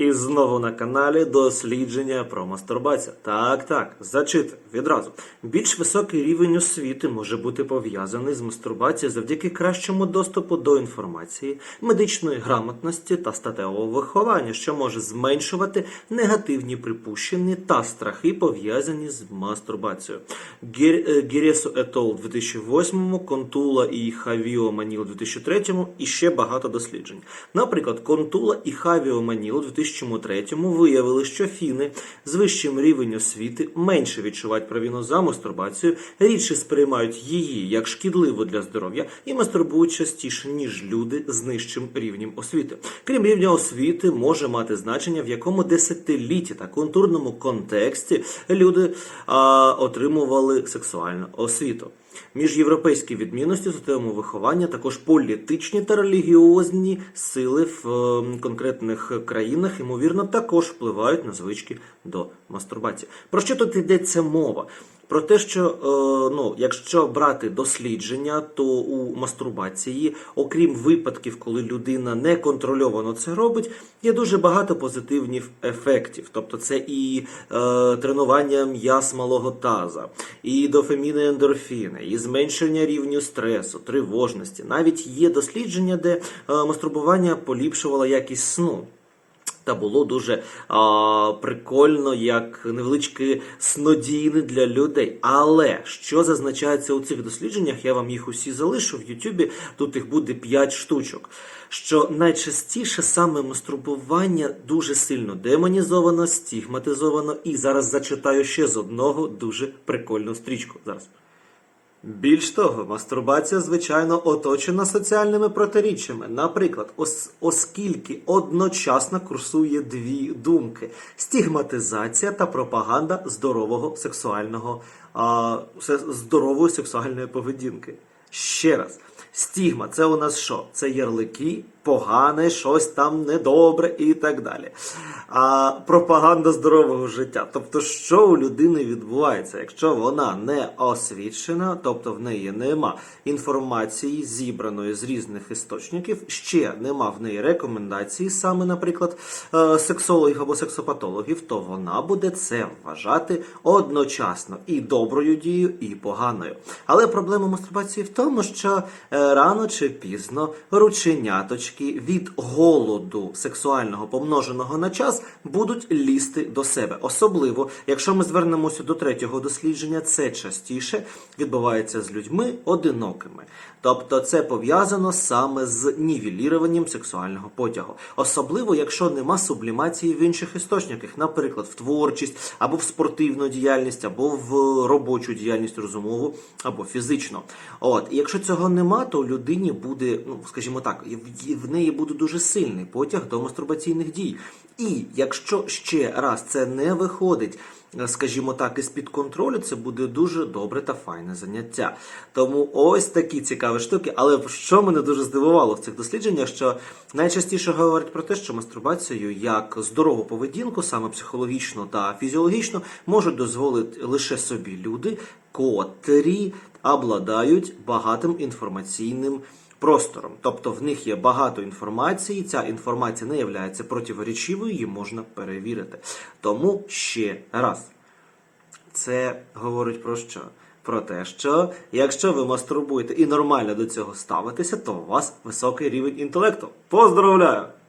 І знову на каналі дослідження про мастурбацію. Так, так, зачити відразу. Більш високий рівень освіти може бути пов'язаний з мастурбацією завдяки кращому доступу до інформації, медичної грамотності та статевого виховання, що може зменшувати негативні припущення та страхи, пов'язані з мастурбацією. Гер- Етол в 2008, Контула і Хавіо Маніл у 2003 і ще багато досліджень. Наприклад, Контула і Хавіо Маніл у 2003 виявили, що фіни з вищим рівнем освіти менше відчувають провину за мастурбацію, рідше сприймають її як шкідливу для здоров'я і мастурбують частіше, ніж люди з нижчим рівнем освіти. Крім рівня освіти, може мати значення, в якому десятилітті та культурному контексті люди а, отримували сексуальну освіту. Міжєвропейські відмінності системи виховання також політичні та релігіозні сили в е, конкретних країнах, ймовірно, також впливають на звички до мастурбації. Про що тут йдеться мова? Про те, що е, ну, якщо брати дослідження, то у мастурбації, окрім випадків, коли людина неконтрольовано це робить, є дуже багато позитивних ефектів. Тобто це і е, тренування м'яз малого таза, і дофаміни ендорфіни, і зменшення рівню стресу, тривожності. Навіть є дослідження, де е, мастурбування поліпшувало якість сну. Та було дуже а, прикольно, як невеличкі снодійни для людей. Але що зазначається у цих дослідженнях, я вам їх усі залишу в Ютубі. Тут їх буде 5 штучок. Що найчастіше саме мастурбування дуже сильно демонізовано, стігматизовано, і зараз зачитаю ще з одного дуже прикольну стрічку. Зараз. Більш того, мастурбація, звичайно, оточена соціальними протиріччями. Наприклад, ос- оскільки одночасно курсує дві думки: стігматизація та пропаганда здорового сексуального а, здорової сексуальної поведінки. Ще раз, стігма це у нас що? Це ярлики, погане, щось там недобре і так далі. А пропаганда здорового життя. Тобто, що у людини відбувається, якщо вона не освічена, тобто в неї нема інформації, зібраної з різних істочників, ще нема в неї рекомендацій, саме, наприклад, е, сексологів або сексопатологів, то вона буде це вважати одночасно і доброю дією, і поганою. Але проблема мастурбації в тому, що е, рано чи пізно рученяточки від голоду сексуального помноженого на час будуть лізти до себе. Особливо, якщо ми звернемося до третього дослідження, це частіше відбувається з людьми одинокими. Тобто це пов'язано саме з нівеліруванням сексуального потягу. Особливо, якщо нема сублімації в інших істочниках, наприклад, в творчість, або в спортивну діяльність, або в робочу діяльність розумову, або фізично. От, і якщо цього нема, то людині буде, ну скажімо так, в- неї буде дуже сильний потяг до мастурбаційних дій. І якщо ще раз це не виходить, е, скажімо так, із під контролю, це буде дуже добре та файне заняття. Тому ось такі цікаві штуки. Але що мене дуже здивувало в цих дослідженнях, що найчастіше говорять про те, що мастурбацію як здорову поведінку, саме психологічно та фізіологічно, можуть дозволити лише собі люди, котрі обладають багатим інформаційним простором. Тобто в них є багато інформації, ця інформація не є противоречивою, її можна перевірити. Тому ще раз. Це говорить про що? Про те, що якщо ви мастурбуєте і нормально до цього ставитеся, то у вас високий рівень інтелекту. Поздравляю!